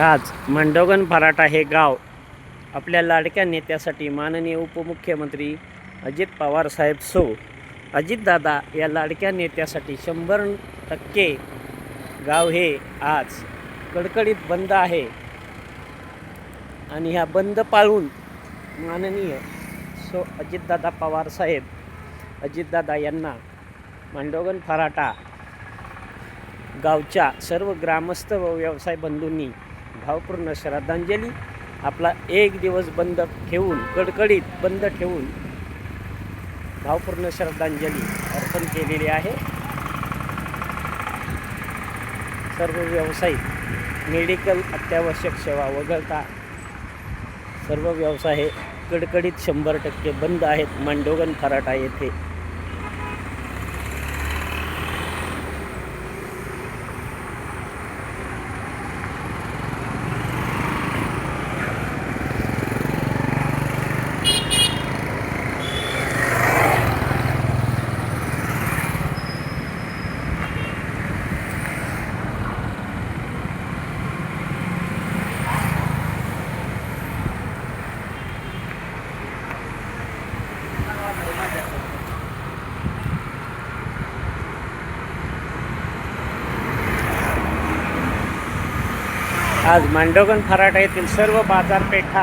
आज मंडोगन फराटा हे गाव आपल्या लाडक्या नेत्यासाठी माननीय उपमुख्यमंत्री अजित पवार साहेब सो. अजितदादा या लाडक्या नेत्यासाठी शंभर टक्के गाव हे आज कडकडीत बंद आहे. आणि ह्या बंद पाळून माननीय सो अजितदादा पवार साहेब अजितदादा यांना मांडोगन फराटा गावच्या सर्व ग्रामस्थ व व्यवसाय बंधूंनी भावपूर्ण श्रद्धांजली. आपला एक दिवस बंद ठेवून कडकडीत बंद ठेवून भावपूर्ण श्रद्धांजली अर्पण केलेली आहे. सर्व व्यावसायिक मेडिकल अत्यावश्यक सेवा वगळता सर्व व्यवसाय हे कडकडीत शंभर टक्के बंद आहेत. मांडोगन फराटा येथे आज मांडोगन फराटा येथील सर्व बाजारपेठा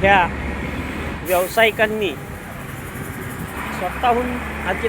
ह्या व्यावसायिकांनी स्वतःहून अजित